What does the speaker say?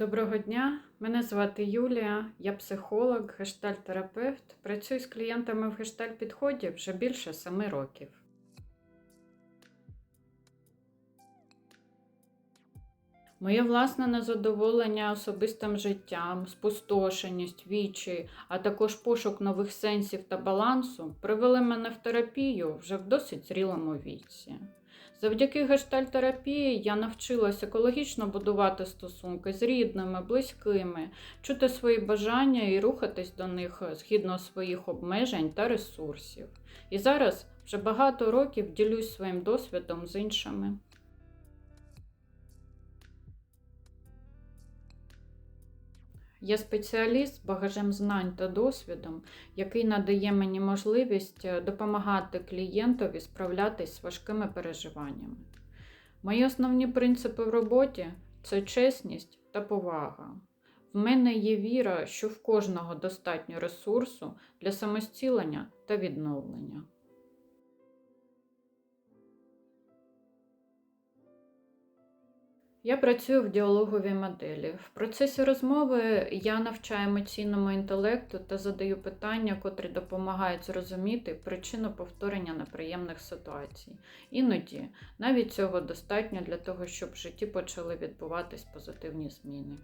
Доброго дня, мене звати Юлія, я психолог, гештальт-терапевт. Працюю з клієнтами в гештальт-підході вже більше семи років. Моє власне незадоволення особистим життям, спустошеність, вічі, а також пошук нових сенсів та балансу привели мене в терапію вже в досить зрілому віці. Завдяки гештальтерапії я навчилася екологічно будувати стосунки з рідними, близькими, чути свої бажання і рухатись до них згідно своїх обмежень та ресурсів. І зараз вже багато років ділюсь своїм досвідом з іншими. Я спеціаліст з багажем знань та досвідом, який надає мені можливість е, допомагати клієнтові справлятись з важкими переживаннями. Мої основні принципи в роботі це чесність та повага. В мене є віра, що в кожного достатньо ресурсу для самостілення та відновлення. Я працюю в діалоговій моделі. В процесі розмови я навчаю емоційному інтелекту та задаю питання, котрі допомагають зрозуміти причину повторення неприємних ситуацій. Іноді навіть цього достатньо для того, щоб в житті почали відбуватись позитивні зміни.